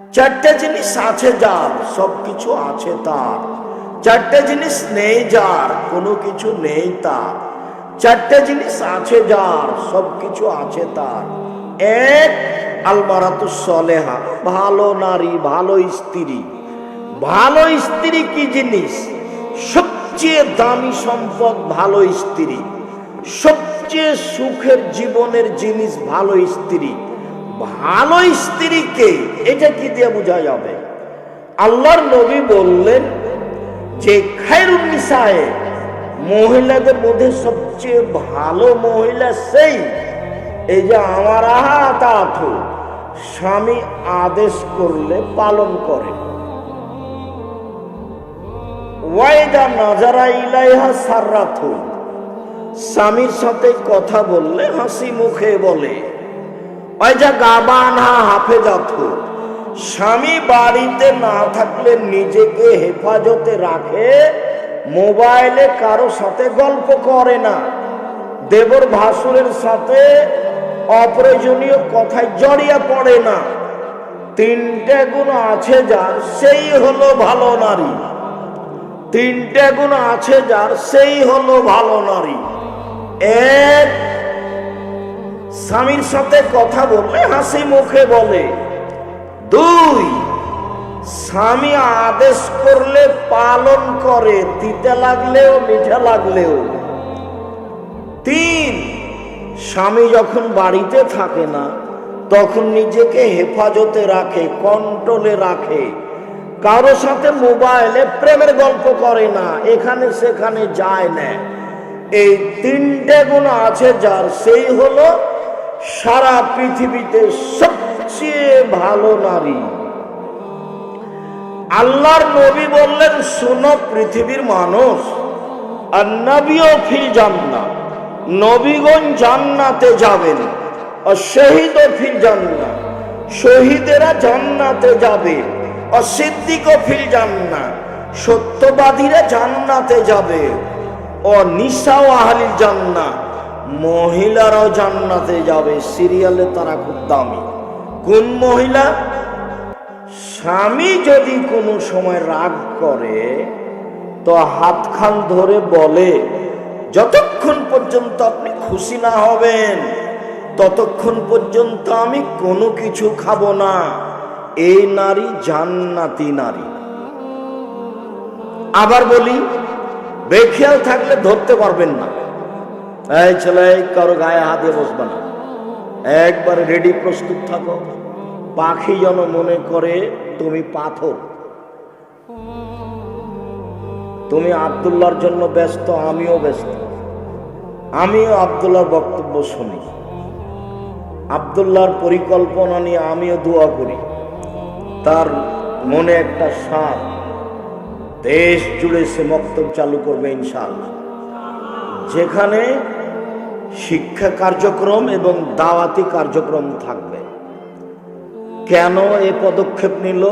চারটে জিনিস আছে যার সব কিছু আছে তার। চারটে জিনিস নেই যার, কোনো কিছু নেই তার। চারটে জিনিস আছে যার সব কিছু আছে তার। এক, আলমারাতু সলেহা, ভালো নারী, ভালো স্ত্রী। ভালো স্ত্রী কি জিনিস? সবচেয়ে দামি সম্পদ ভালো স্ত্রী। সবচেয়ে সুখের জীবনের জিনিস ভালো স্ত্রী। ভালো স্ত্রীকে এটা কি দিয়ে বোঝা যাবে? আল্লাহর নবী বললেন যে খায়রুন্নিসায় মহিলাদের মধ্যে সবচেয়ে ভালো মহিলা সেই। এই যে আমার আহাত স্বামী আদেশ করলে পালন করে। ওয়াইদা নাজারা ইলাইহা সাররাথু স্বামীর সাথে কথা বললে হাসি মুখে বলে। ওই যা গাবান হাফেজাত স্বামী বাড়িতে না থাকলে নিজেকে হেফাজতে রাখে, মোবাইলে কারও সাথে গল্প করে না। দেবর ভাসুরের সাথে অপ্রয়োজনীয় কথায় জড়িয়ে পড়ে না। তিনটে গুণ আছে যার, সেই হলো ভালো নারী। তিনটে গুণ আছে যার, সেই হলো ভালো নারী। এক স্বামীর সাথে কথা বললে হাসি মুখে বলে, দুই, স্বামী আদেশ করলে পালন করে দিতে লাগলেও, মিঠা লাগলেও। তিন, স্বামী যখন বাড়িতে থাকে না, তখন নিজেকে হেফাজতে রাখে, কন্ট্রোলে রাখে। কারও সাথে মোবাইলে প্রেমের গল্প করে না, এখানে সেখানে যায় না। এই তিনটে গুণ আছে যার, সেই হলো সারা পৃথিবীতে সবচেয়ে ভালো নারী। আল্লাহর নবী বললেন, শোনো পৃথিবীর মানুষ, আর নবীও ফিল জান্না নবীগণ জান্নাতে যাবেন, আর শহীদ ফিল জান্না শহীদেরা জান্নাতে যাবে সিদ্দিক ফিল জান্না সত্যবাদীরা জান্নাতে যাবে ও নিশাও আহলিল জান্না মহিলারাও জান্নাতে যাবে সিরিয়ালে তারা খুব দামি। কোন মহিলা? স্বামী যদি কোনো সময় রাগ করে, তো হাত খান ধরে বলে, যতক্ষণ পর্যন্ত আপনি খুশি না হবেন, ততক্ষণ পর্যন্ত আমি কোনো কিছু খাব না। এই নারী জান্নাতি নারী। আবার বলি, বেখেয়াল থাকলে ধরতে পারবেন না। এই ছেলে কারও গায়ে হাত বসবে না। একবার রেডি প্রস্তুত থাকো। পাখি যেন মনে করে, তুমি পাথর। তুমি আবদুল্লার জন্য ব্যস্ত, আমিও ব্যস্ত। আমিও আবদুল্লার বক্তব্য শুনি। আবদুল্লার পরিকল্পনা নিয়ে আমিও দোয়া করি। তার মনে একটা সার। দেশ জুড়ে সে মক্তব চালু করবে ইনশাআল্লাহ। যেখানে শিক্ষা কার্যক্রম এবং দাওয়াতি কার্যক্রম থাকবে। কেন এ পদক্ষেপ নিল?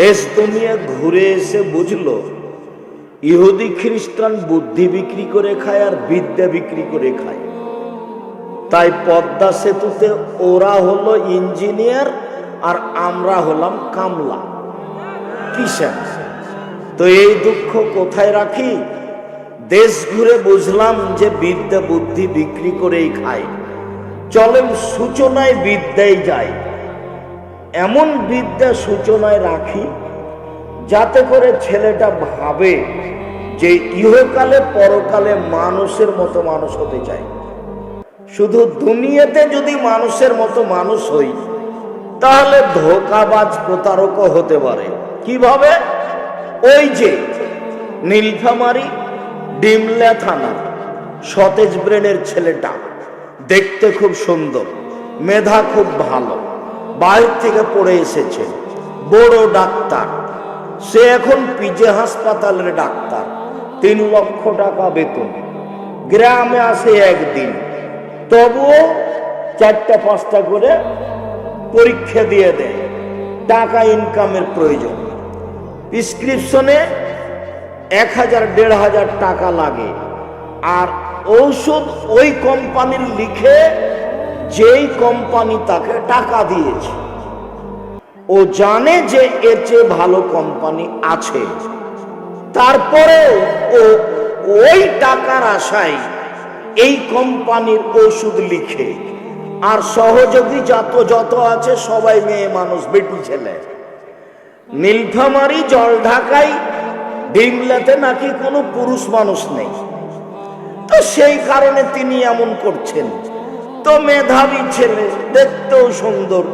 দেশ দুনিয়া ঘুরে এসে বুঝলো, ইহুদি খ্রিস্টান বুদ্ধি বিক্রি করে খায় আর বিদ্যা বিক্রি করে খায়। তাই পদ্মা সেতুতে ওরা হলো ইঞ্জিনিয়ার আর আমরা হলাম কামলা। কিসেন তো এই দুঃখ কোথায় রাখি? দেশ ঘুরে বুঝলাম যে বিদ্যা বুদ্ধি বিক্রি করেই খায়। চলেন সূচনায় বিদ্যায় যায় এমন বিদ্যা সূচনায় রাখি, যাতে করে ছেলেটা ভাবে যে ইহকালে পরকালে মানুষের মতো মানুষ হতে চায় শুধু দুনিয়াতে যদি মানুষের মতো মানুষ হই, তাহলে ধোকাবাজ প্রতারকও হতে পারে। কীভাবে? ওই যে নীলফামারি ডিমলা থানা, সতেজ ব্রেনের ছেলেটা দেখতে খুব সুন্দর, মেধা খুব ভালো বাইরে থেকে পড়ে এসেছে, বড় ডাক্তার। সে এখন পিজে হাসপাতালের ডাক্তার, তিন লক্ষ টাকা বেতন। গ্রামে আসে একদিন, তবুও চারটা পাঁচটা করে পরীক্ষা দিয়ে দেয়, টাকা ইনকামের প্রয়োজন। প্রিসক্রিপশনে এক হাজার, দেড় হাজার টাকা লাগে। আর ঔষধ ওই কোম্পানির লিখে যেই কোম্পানি তাকে টাকা দিয়েছে। ও জানে যে এর চেয়ে ভালো কোম্পানি আছে। তারপরেও ও ওই টাকার আশায় এই কোম্পানির ওষুধ লিখে। আর সহযোগী যত যত আছে সবাই মেয়ে মানুষ, বেটি ছেলে। নীলফামারি জল ঢাকাই ডিমলাতে নাকি কোনো পুরুষ মানুষ নেই। তো সেই কারণে তিনি এমন করছেন। তো মেধাবী ছেলে, দেখতেও সুন্দর।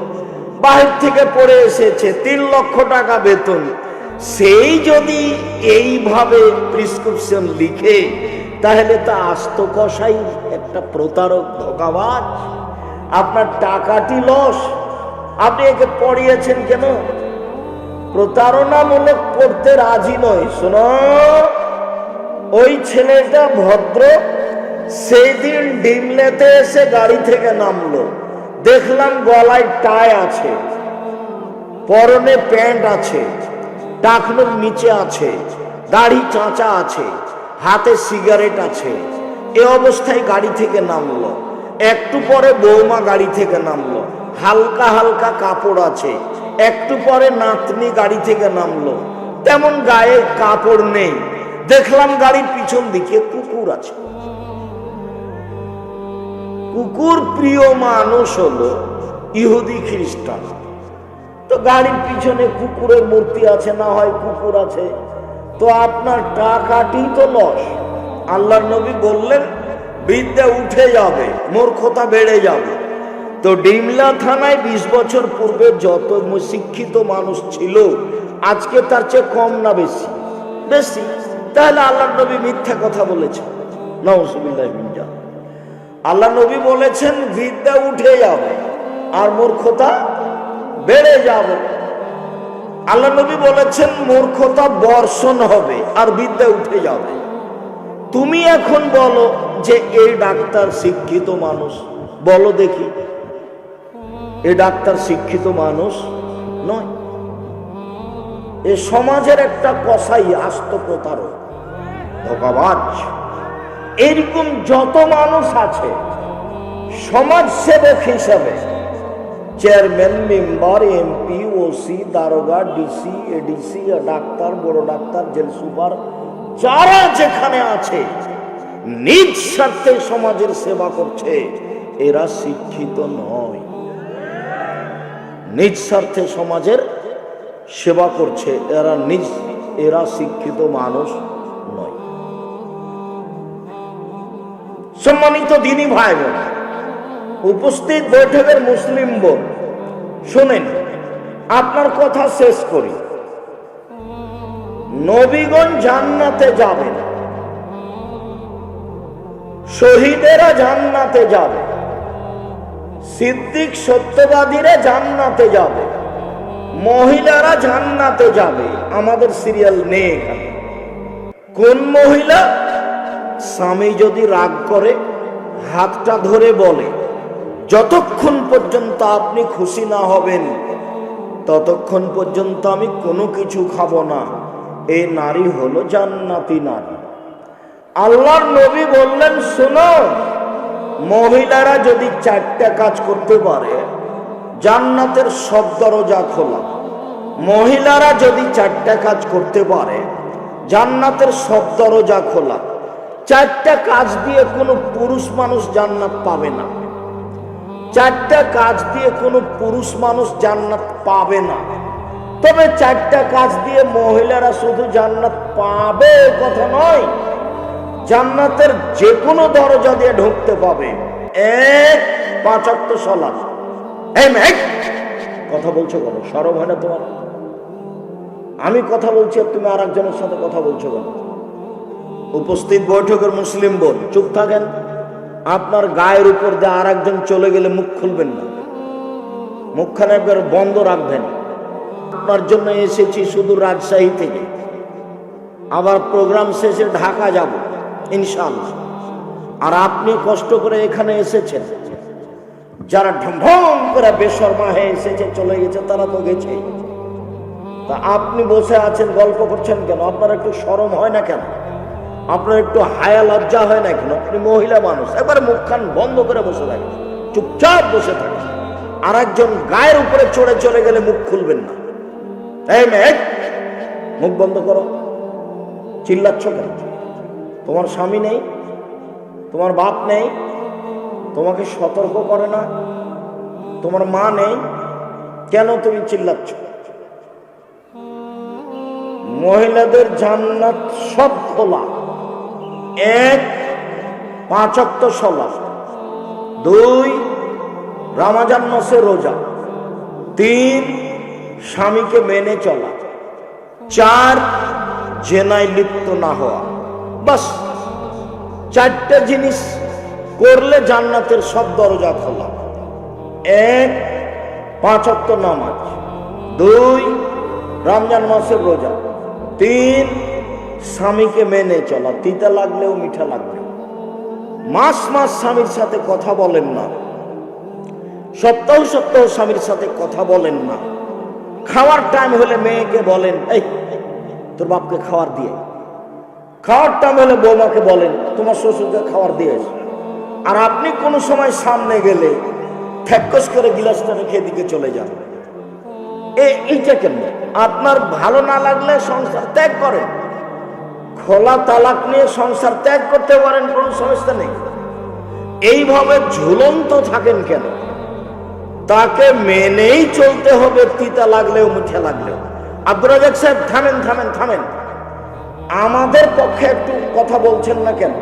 বাহির থেকে পড়ে এসেছে, তিন লক্ষ টাকা বেতন। সেই যদি এইভাবে প্রিসক্রিপশন লিখে, তাহলে তা আস্ত কষাই একটা প্রতারক ধোকাবাজ। আপনার টাকাটি লস। আপনি একে পড়িয়েছেন কেন? প্রতারণামূলক করতে রাজি নয়। শোনো, ওই ছেলেটা ভদ্র সেই দিন ডিমলেতে এসে গাড়ি থেকে নামলো। দেখলাম গলায় টাই আছে, পরনে প্যান্ট আছে টাকনোর নিচে আছে দাড়ি চাঁচা আছে, হাতে সিগারেট আছে। এ অবস্থায় গাড়ি থেকে নামলো। একটু পরে বৌমা গাড়ি থেকে নামলো। হালকা হালকা কাপড় আছে। একটু পরে নাতনি গাড়ি থেকে নামলো। তেমন গায়ে কাপড় নেই। দেখলাম গাড়ির পিছন দিকে কুকুর আছে। কুকুর প্রিয় মানুষ হলো ইহুদি খ্রিস্টান। তো গাড়ির পিছনে কুকুরের মূর্তি আছে, না হয় কুকুর আছে। তো আপনার টাকাটি তো লস আল্লাহ নবী বললেন, বিদ্যা উঠে যাবে, মূর্খতা বেড়ে যাবে। তো ডিমলা থানায় বিশ বছর পূর্বে যত শিক্ষিত মানুষ ছিল, আজকে তার চেয়ে কম না বেশি? বেশি। তাহলে আল্লাহ নবী মিথ্যা কথা বলেছেন। নওসুবিল্লাহ মির্জা আল্লাহ নবী বলেছেন, বিদ্যা উঠে যাবে আর মূর্খতা বেড়ে যাবে। আল্লাহ নবী বলেছেন, মূর্খতা বর্ষণ হবে আর বিদ্যা উঠে যাবে। তুমি এখন বলো যে, এই ডাক্তার শিক্ষিত মানুষ, বলো দেখি। এ ডাক্তার শিক্ষিত মানুষ নয়। এ সমাজের একটা কসাই আস্ত প্রতারক এরকম যত মানুষ আছে, সমাজ সেবক হিসাবে, চেয়ারম্যান, মেম্বার, এমপি, ওসি, দারোগা, ডিসি, এডিসি, ডাক্তার, বড় ডাক্তার, জেল সুপার, যারা যেখানে আছে, নিজ স্বার্থে সমাজের সেবা করছে, এরা শিক্ষিত নয়। নিজ স্বার্থে সমাজের সেবা করছে, এরা নিজ, এরা শিক্ষিত মানুষ নয়। সম্মানিত দিনী ভাই বোন উপস্থিত বৈঠকের মুসলিম বোন, শোনেন, আপনার কথা শেষ করি। নবীগণ জান্নাতে যাবেন। শহীদেরা জান্নাতে যাবে। সিদ্দিক সত্যবাদীরা জান্নাতে যাবে। মহিলারা জান্নাতে যাবে। আমাদের সিরিয়াল নেই এখানে। কোন মহিলা? স্বামী যদি রাগ করে, হাতটা ধরে বলে, যতক্ষণ পর্যন্ত আপনি খুশি না হবেন, ততক্ষণ পর্যন্ত আমি কোনো কিছু খাব না। এই নারী হলো জান্নাতি নারী। আল্লাহর নবী বললেন, শোনো মহিলারা যদি চারটা কাজ করতে পারে, জান্নাতের সব দরজা খোলা। মহিলারা যদি চারটা কাজ করতে পারে, জান্নাতের সব দরজা খোলা। চারটা কাজ দিয়ে কোনো পুরুষ মানুষ জান্নাত পাবে না। চারটা কাজ দিয়ে কোনো পুরুষ মানুষ জান্নাত পাবে না। তবে চারটা কাজ দিয়ে মহিলারা শুধু জান্নাত পাবে কথা নয় জান্নাতের যে কোনো দরজা দিয়ে ঢুকতে পাবে। এক পাঁচাত্ত মেঘ! কথা বলছো কেন? সরব হয় না তোমার? আমি কথা বলছি আর তুমি আর একজনের সাথে কথা বলছো কেন? উপস্থিত বৈঠকের মুসলিম বোন, চুপ থাকেন। আপনার গায়ের উপর দিয়ে আর একজন চলে গেলে মুখ খুলবেন না। মুখখানে একবার বন্ধ রাখবেন। আপনার জন্য এসেছি শুধু রাজশাহী থেকে। আবার প্রোগ্রাম শেষে ঢাকা যাব। ইনশাআল্লাহ। আর আপনি কষ্ট করে এখানে এসেছেন। যারা ঢম করে বেশর্মা হয়ে এসেছে, চলে গেছে, তারা তো গেছে। তা আপনি বসে আছেন, গল্প করছেন কেন? আপনার একটু সরম হয় না কেন? আপনার একটু হায়া লজ্জা হয় না কেন? আপনি মহিলা মানুষ, একবার মুখখান বন্ধ করে বসে থাকেন, চুপচাপ বসে থাকেন। আর একজন গায়ের উপরে চড়ে চলে গেলে মুখ খুলবেন না। মুখ বন্ধ করো। চিল্লাচ্ছ কেন? তোমার স্বামী নেই, তোমার বাপ নেই, তোমাকে সতর্ক করে না, তোমার মা নেই, কেন তুমি চিল্লাচ্ছ? মহিলাদের জান্নাত সব খোলা। এক পাঁচক্ত সলা দুই, রামাজান মাসে রোজা। তিন, স্বামীকে মেনে চলা। চার, জেনায় লিপ্ত না হওয়া। বাস, চারটা জিনিস করলে জান্নাতের সব দরজা খোলা। এক পাঁচক্ত নামাজ। দুই, রমজান মাসের রোজা। তিন, স্বামীকে মেনে চলা। তিতা লাগলেও মিঠা লাগবে। মাস মাস স্বামীর সাথে কথা বলেন না। সপ্তাহ সপ্তাহ স্বামীর সাথে কথা বলেন না। খাওয়ার টাইম হলে মেয়েকে বলেন, এই তোর বাপকে খাওয়ার দিয়ে খাওয়ার টাইম হলে বৌমাকে বলেন তোমার শ্বশুরকে খাওয়ার দিয়ে। আর আপনি কোনো সময় সামনে গেলে ঠ্যাক্কস করে গিলাসটা রেখে এদিকে চলে যান। এইটা কেন আপনার ভালো না লাগলে সংসার ত্যাগ করেন। খোলা তালাক নিয়ে সংসার ত্যাগ করতে পারেন, কোনো সমস্যা নেই। এইভাবে ঝুলন্ত থাকেন কেন? তাকে মেনেই চলতে হবে, তিতা লাগলেও মুঠে লাগলেও। রাজাক সাহেব, থামেন থামেন থামেন। আমাদের পক্ষে একটু কথা বলছেন না কেন?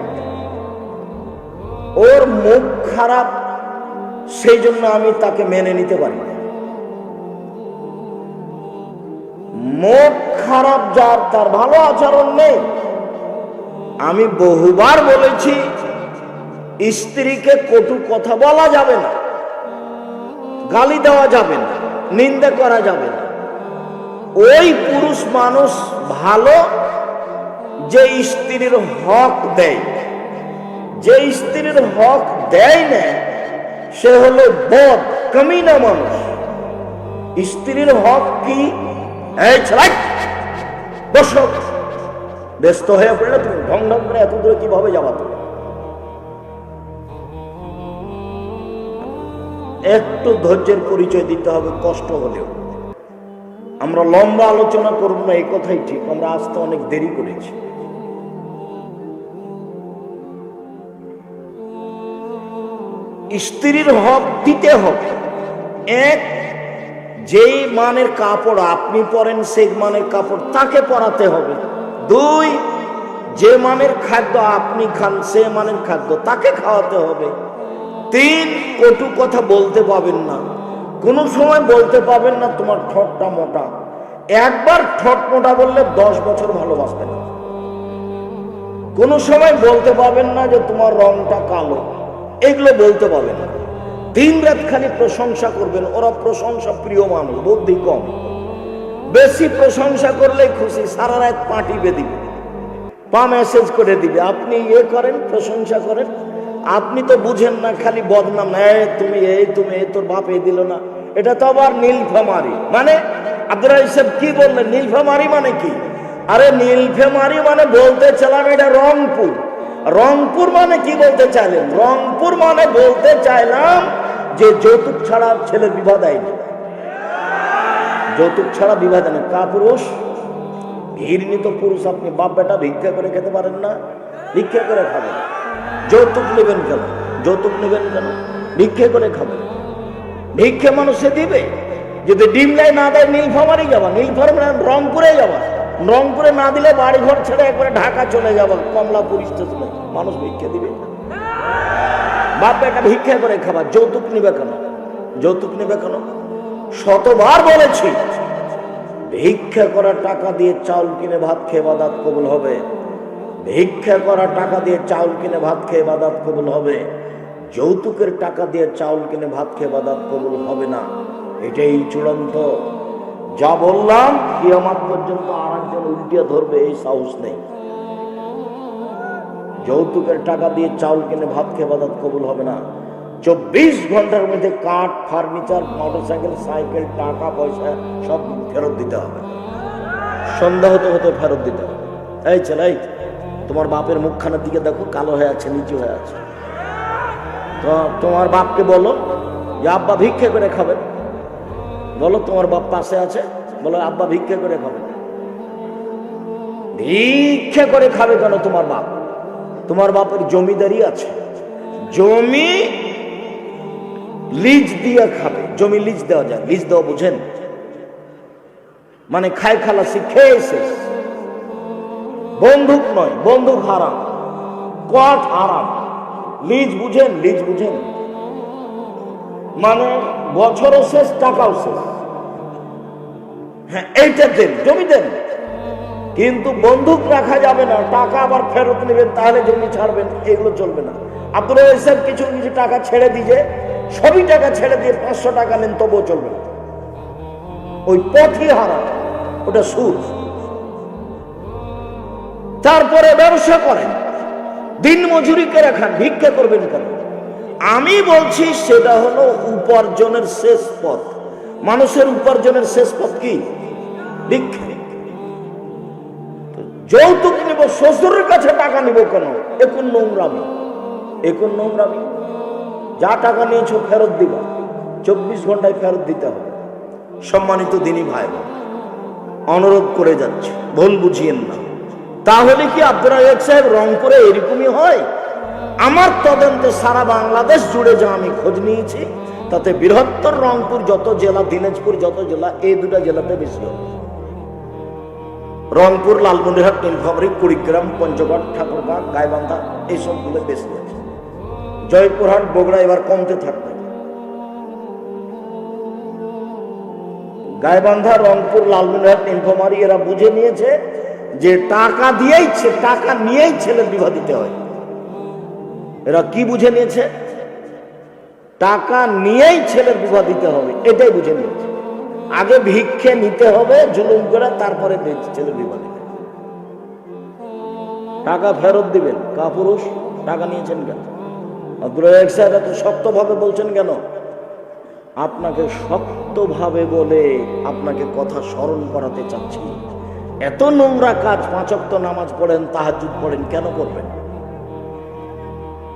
ওর মুখ খারাপ, সেই জন্য আমি তাকে মেনে নিতে পারি মুখ খারাপ যার, তার ভালো আচরণ নেই। আমি বহুবার বলেছি, স্ত্রীকে কটু কথা বলা যাবে না, গালি দেওয়া যাবে না, নিন্দা করা যাবে না। ওই পুরুষ মানুষ ভালো যে স্ত্রীর হক দেয় যে স্ত্রীর হক দেয় না, সে হলো বদ, কমিনা মানুষ। স্ত্রীর হক কি? ব্যস্ত হয়ে পড়লে তুমি? ঢং ঢং করে এত দূরে কীভাবে যাবা তুমি? একটু ধৈর্যের পরিচয় দিতে হবে, কষ্ট হলেও। আমরা লম্বা আলোচনা করব না, এই কথাই ঠিক। আমরা আসতে অনেক দেরি করেছি। স্ত্রীর হক দিতে হবে। এক, যেই মানের কাপড় আপনি পরেন, সেই মানের কাপড় তাকে পরাতে হবে। দুই, যে মানের খাদ্য আপনি খান, সে মানের খাদ্য তাকে খাওয়াতে হবে। তিন, কটু কথা বলতে পাবেন না। কোনো সময় বলতে পাবেন না তোমার ঠোঁটটা মোটা। একবার ঠোঁট মোটা বললে দশ বছর ভালোবাসবে না। কোনো সময় বলতে পাবেন না যে তোমার রংটা কালো। এগুলো বলতে পাবেন না। দিন রাত খালি প্রশংসা করবেন। ওরা প্রশংসা প্রিয় মানুষ, বুদ্ধি কম। বেশি প্রশংসা করলে খুশি, সারা রাত পা টিপে দিবে। পা মেসেজ করে দিবে, আপনি ইয়ে করেন, প্রশংসা করেন। আপনি তো বুঝেন না, খালি বদনাম, এই তুমি এই তুমি তোর বাপ এই দিল না। এটা তো আবার নীলফামারি। মানে আব্দুল কি বললেন? নীলফামারি মানে কি? আরে নীলফামারি মানে বলতে চাইলাম এটা রংপুর। রংপুর মানে কি বলতে চাইলেন? রংপুর মানে বলতে চাইলাম যে যৌতুক ছাড়া ছেলের বিবাহ দেয়নি যৌতুক ছাড়া বিবাহ দেয় কা পুরুষ? ঘৃণিত পুরুষ আপনি বাপ বেটা ভিক্ষা করে খেতে পারেন না। ভিক্ষা করে খাবেন। যৌতুক নেবেন কেন? যৌতুক নেবেন কেন? ভিক্ষে করে খাবেন। ভিক্ষে মানুষে দিবে? যদি ডিমলাই না দেয়, নীলফামারি যাবা। নীলফামারি রংপুরে যাবা। রংপুরে না দিলে বাড়ি ঘর ছেড়ে একবারে ঢাকা চলে যাবা, কমলাপুর স্টেশনে। মানুষ ভিক্ষে দিবে। বাপ বেটা ভিক্ষা করে খাবা। যৌতুক নিবে কেন? যৌতুক নিবে কেন? শতবার বলেছি, ভিক্ষা করা টাকা দিয়ে চাউল কিনে ভাত খেয়ে বাদাত কবুল হবে। ভিক্ষা করা টাকা দিয়ে চাউল কিনে ভাত খেয়ে বাদাত কবুল হবে। যৌতুকের টাকা দিয়ে চাউল কিনে ভাত খেয়ে বাদাত কবুল হবে না। এটাই চূড়ান্ত। যা বললাম, কিয়ামাত পর্যন্ত আর একজন উল্টিয়া ধরবে, এই সাহস নেই। যৌতুকের টাকা দিয়ে চাউল কিনে ভাত খেয়ে বাদাত কবুল হবে না। চব্বিশ ঘণ্টার মধ্যে কাঠ, ফার্নিচার, মোটরসাইকেল, সাইকেল, টাকা, পয়সা সব ফেরত দিতে হবে। সন্ধ্যা হতে হতে ফেরত দিতে হবে। এই ছেলে তোমার বাপের মুখখানার দিকে দেখো, কালো হয়ে আছে, নিচু হয়ে আছে। তো তোমার বাপকে বলো, যে আব্বা ভিক্ষে করে খাবে। বলো তোমার বাপ পাশে আছে, বলো আব্বা ভিক্ষে করে খাবে। ভিক্ষে করে খাবে কেন তোমার বাপ? তোমার বাপের জমিদারি আছে। জমি লিজ দিয়ে খাবে। জমি লিজ দেওয়া যায়। লিজ দেওয়া বুঝেন? মানে খায় খালাসি, খেয়ে শেষ। বন্দুক নয়, বন্দুক হারাম। কট হারাম। লিজ বুঝেন লিজ বুঝেন। মানে বছরও শেষ, টাকাও শেষ। হ্যাঁ এইটা দেন, জমি দেন। কিন্তু বন্দুক রাখা যাবে না, টাকা আবার ফেরত নেবেন, তাহলে জমি ছাড়বেন, এগুলো চলবে না। আব্দুল সাহেব কিছু কিছু টাকা ছেড়ে দিয়ে সবই টাকা ছেড়ে দিয়ে পাঁচশো টাকা নেন, তবুও চলবে না। ওই পথই হারা, ওটা সুদ। তারপরে ব্যবসা করেন। দিন মজুরি করে খান, ভিক্ষা করবেন কেন? আমি বলছি সেটা হলো উপার্জনের শেষ পথ। মানুষের উপার্জনের শেষ পথ কি? ভিক্ষা। যৌতুক নিব, শ্বশুরের কাছে টাকা নিব কেন? এখন নোংরামি। এখন নোংরামি। যা টাকা নিয়েছো ফেরত দিবা। চব্বিশ ঘন্টায় ফেরত দিতে হবে। সম্মানিত দিনই ভাই অনুরোধ করে যাচ্ছে, ভুল বুঝিয়েন না। তাহলে কি আব্দুর রাজাক সাহেব রংপুরে এরকমই হয়? আমার তদন্তে সারা বাংলাদেশ জুড়ে যা আমি খোঁজ নিয়েছি, তাতে বৃহত্তর রংপুর, যত জেলা, দিনাজপুর, যত জেলা, এই দুটা জেলাতে বেশি হবে রংপুর লালমন্দিরহাট নীলফামারী, কুড়িগ্রাম, পঞ্চগড়, ঠাকুরগাঁ, গাইবান্ধা, এইসবগুলো বেশি আছে জয়পুরহাট, বগুড়া এবার কমতে থাকবে। গাইবান্ধা, রংপুর লালমন্দিরহাট নীলফামারী এরা বুঝে নিয়েছে যে টাকা দিয়েই টাকা নিয়েই ছেলের বিবাহ দিতে হয়। এরা কি বুঝে নিয়েছে? টাকা নিয়েই ছেলের বিবাহ দিতে হবে, এটাই বুঝে নিয়েছে। আগে ভিক্ষে নিতে হবে, জুলুম করে তারপরে ছেলের বিবাহ দিবে। টাকা ফেরত দিবেন, কাপুরুষ, টাকা নিয়েছেন কেন? রাজাক সাহেব এত শক্তভাবে বলছেন কেন? আপনাকে শক্তভাবে বলে আপনাকে কথা স্মরণ করাতে চাচ্ছি। এত নোংরা কাজ পাঁচক্ত নামাজ পড়েন তাহাজুদ পড়েন, কেন করবেন?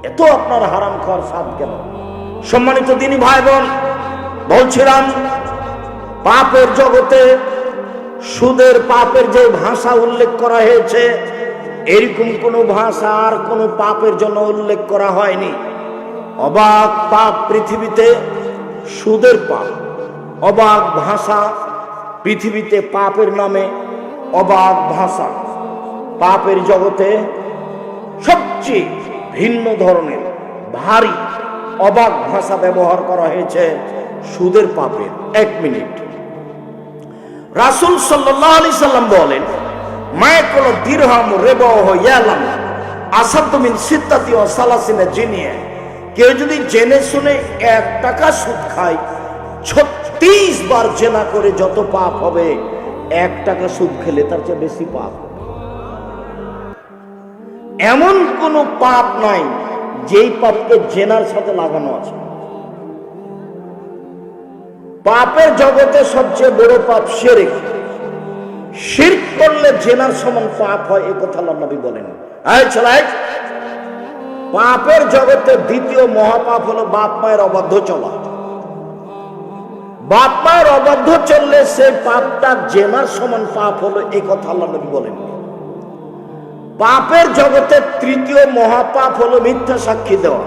এত আপনার হারাম খাওয়ার স্বাদ কেন? সম্মানিত দিনী ভাই বোন বলছিলাম, পাপের জগতে সুদের পাপের যে ভাষা উল্লেখ করা হয়েছে, এরকম কোনো ভাষা আর কোনো পাপের জন্য উল্লেখ করা হয়নি। অবাক পাপ পৃথিবীতে সুদের পাপ, অবাক ভাষা পৃথিবীতে পাপের নামে অবাক ভাষা। পাপের জগতে সবচেয়ে ভিন্ন ধরনের, ভারী, অবাক ভাষা ব্যবহার করা হয়েছে সুদের পাপের এক মিনিট। রাসুল সাল্লাহ আলি সাল্লাম বলেন মায়ে কোন দীর্হাম রেব ইয়ালাম আসাদমিন সিদ্ধাতি ও সালাসিনে জিনিয়ে। কেউ যদি জেনে শুনে এক টাকা সুদ খায়, ছত্রিশ বার জেনা করে যত পাপ হবে এক টাকা সুদ খেলে তার চেয়ে বেশি পাপ। এমন কোন পাপ নাই, যেই পাপকে জেনার সাথে লাগানো আছে। পাপের জগতে সবচেয়ে বড় পাপ শিরক। শিরক করলে জেনার সমান পাপ হয়, এ কথা নবী বলেন। পাপের জগতে দ্বিতীয় মহাপাপ হলো বাপ মায়ের অবাধ্য চলা। বাপ মায়ের অবাধ্য চললে সে পাপটা জেনার সমান পাপ হলো এই কথা আল্লাহ নবী বলেন। পাপের জগতে তৃতীয় মহাপাপ হলো মিথ্যা সাক্ষী দেওয়া।